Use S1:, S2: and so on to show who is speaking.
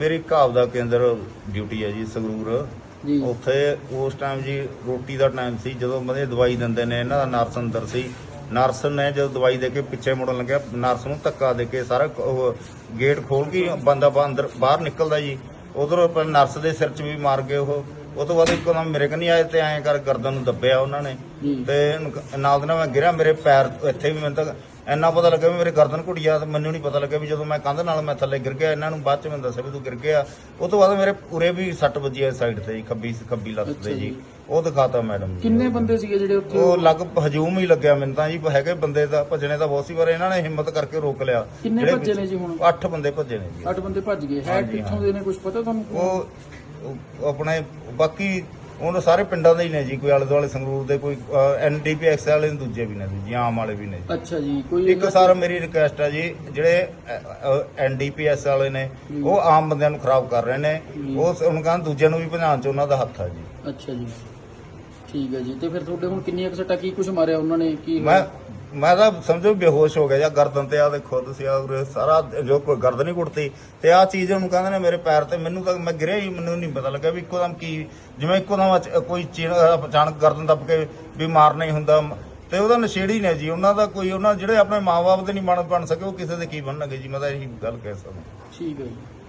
S1: ਮੇਰੀ ਘਾਵ ਦਾ ਕੇਂਦਰ ਡਿਊਟੀ ਹੈ ਜੀ ਸੰਗਰੂਰ।
S2: ਜੀ।
S1: ਉੱਥੇ ਉਸ ਟਾਈਮ ਜੀ ਰੋਟੀ ਦਾ ਟਾਈਮ ਸੀ ਜਦੋਂ ਮਦੇ ਦਵਾਈ ਦਿੰਦੇ ਨੇ ਇਹਨਾਂ ਦਾ ਨਰਸ ਅੰਦਰ ਸੀ। ਨਰਸ ਨੇ ਜਦੋਂ ਦਵਾਈ ਦੇ ਕੇ ਪਿੱਛੇ ਮੁੜਨ ਲੱਗਿਆ ਨਰਸ ਨੂੰ ਧੱਕਾ ਦੇ ਕੇ ਸਾਰਾ ਉਹ ਗੇਟ ਖੋਲ ਕੇ ਬੰਦਾ ਬਾਹਰ ਨਿਕਲਦਾ ਜੀ। ਉਧਰ ਨਰਸ ਦੇ ਸਿਰ 'ਚ ਵੀ ਮਾਰ ਗਏ ਉਹ। ਉਹ ਤੋਂ ਬਾਅਦ ਇੱਕਦਮ ਮੇਰੇ ਕਨੀ ਆਏ ਤੇ ਐਂ ਕਰ ਗਰਦਨ ਨੂੰ ਦੱਬਿਆ ਉਹਨਾਂ ਨੇ ਤੇ ਨਾਲ ਦੇ ਨਾਲ ਮੈਂ ਗਿਰਿਆ ਮੇਰੇ ਪੈਰ ਇੱਥੇ ਵੀ ਮੈਨੂੰ ਤਾਂ ਇੰਨਾ ਪਤਾ ਲੱਗਾ ਵੀ ਮੇਰੇ ਗਰਦਨ ਘੁੱਟਿਆ ਤੇ ਮੈਨੂੰ ਨਹੀਂ ਪਤਾ ਲੱਗਾ ਵੀ ਜਦੋਂ ਮੈਂ ਕੰਧ ਨਾਲ ਮੈਂ ਥੱਲੇ ਗਿਰ ਗਿਆ ਇਹਨਾਂ ਨੂੰ ਬਾਅਦ ਚ ਮੈਨੂੰ ਦੱਸਿਆ ਵੀ ਤੂੰ ਗਿਰ ਗਿਆ ਉਹ ਤੋਂ ਬਾਅਦ ਮੇਰੇ ਪੂਰੇ ਵੀ ਸੱਟ ਵੱਜੀ ਹੈ ਸਾਈਡ ਤੇ ਜੀ ਖੱਬੀ ਖੱਬੀ ਲੱਤ ਤੇ ਜੀ। ਉਹ ਦਿਖਾਤਾ ਮੈਡਮ ਜੀ।
S2: ਕਿੰਨੇ ਬੰਦੇ ਸੀਗੇ ਜਿਹੜੇ ਉੱਥੇ
S1: ਉਹ ਲੱਗ ਹਜੂਮ ਹੀ ਲੱਗਿਆ ਮੈਨੂੰ ਤਾਂ ਜੀ ਹੈਗੇ ਬੰਦੇ ਦਾ ਭੱਜਣੇ ਤਾਂ ਬਹੁਤ ਸੀ ਪਰ ਇਹਨਾਂ ਨੇ ਹਿੰਮਤ ਕਰਕੇ ਰੋਕ ਲਿਆ
S2: ਕਿੰਨੇ ਭੱਜੇ ਨੇ ਜੀ ਹੁਣ?
S1: ਅੱਠ ਬੰਦੇ ਭੱਜੇ ਨੇ ਜੀ
S2: 8 ਬੰਦੇ ਭੱਜ ਗਏ ਹੈ ਕਿੱਥੋਂ। ਦੇ ਨੇ ਕੁਝ ਪਤਾ ਤੁਹਾਨੂੰ
S1: ਉਹ ਉਹ ਆਪਣੇ ਬਾਕੀ ਉਹਨਾਂ ਸਾਰੇ ਪਿੰਡਾਂ ਦੇ ਹੀ ਨੇ ਜੀ ਕੋਈ ਆਲੇ ਦੁਆਲੇ ਸੰਗਰੂਰ ਦੇ ਕੋਈ ਐਨਡੀਪੀਐਕਸ ਵਾਲੇ ਨੇ ਦੂਜੇ ਵੀ ਨੇ ਜੀ ਆਮ ਵਾਲੇ ਵੀ ਨੇ ਜੀ।
S2: ਅੱਛਾ ਜੀ ਕੋਈ
S1: ਇੱਕ ਸਰ ਮੇਰੀ ਰਿਕੁਐਸਟ ਹੈ ਜੀ ਜਿਹੜੇ ਐਨਡੀਪੀਐਸ ਵਾਲੇ ਨੇ ਉਹ ਆਮ ਬੰਦਿਆਂ ਨੂੰ ਖਰਾਬ ਕਰ ਰਹੇ ਨੇ। ਉਹ ਉਹਨਾਂ ਕਹਿੰਦੇ ਦੂਜਿਆਂ ਨੂੰ ਵੀ ਭਜਾਉਣ ਚ ਉਹਨਾਂ ਦਾ ਹੱਥ ਹੈ ਜੀ।
S2: ਅੱਛਾ ਜੀ। ਠੀਕ ਹੈ ਜੀ ਤੇ ਫਿਰ ਤੁਹਾਡੇ ਹੁਣ ਕਿੰਨੀਆਂ ਕੁ ਸੱਟਾਂ ਕੀ ਕੁਝ ਮਾਰਿਆ ਉਹਨਾਂ ਨੇ ਕੀ
S1: ਮੈਂ ਮੈਂ ਤਾਂ ਸਮਝੋ ਬੇਹੋਸ਼ ਹੋ ਗਿਆ ਜਾਂ ਗਰਦਨ ਤੇ ਆ ਦੇਖੋ ਤੁਸੀਂ ਆ ਉਰੇ ਸਾਰਾ ਜੋ ਕੋਈ ਗਰਦਨ ਹੀ ਕੁੱਟਤੀ ਤੇ ਆ ਚੀਜ਼ ਉਹਨੂੰ ਕਹਿੰਦੇ ਨੇ ਮੇਰੇ ਪੈਰ ਤੇ ਮੈਨੂੰ ਤਾਂ ਮੈਂ ਗਿਰਿਆ ਹੀ, ਮੈਨੂੰ ਨਹੀਂ ਪਤਾ ਲੱਗਾ ਵੀ ਇੱਕੋਦਮ ਕੀ, ਜਿਵੇਂ ਇੱਕੋਦਮ ਅਚ- ਕੋਈ ਚੀਨ, ਅਚਾਨਕ ਗਰਦਨ ਦੱਬ ਕੇ ਵੀ ਮਾਰਨਾ ਹੀ ਹੁੰਦਾ। ਤੇ ਉਹਦਾ ਨਸ਼ੇੜੀ ਨੇ ਜੀ, ਉਹਨਾਂ ਦਾ ਕੋਈ, ਉਹਨਾਂ ਜਿਹੜੇ ਆਪਣੇ ਮਾਪੇ ਦੇ ਨਹੀਂ ਬਣ ਬਣ ਸਕੇ, ਉਹ ਕਿਸੇ ਦੇ ਕੀ ਬਣਨਗੇ ਜੀ? ਮੈਂ ਤਾਂ ਇਹੀ ਗੱਲ ਕਹਿ ਸਕਦਾ।
S2: ਠੀਕ ਹੈ ਜੀ।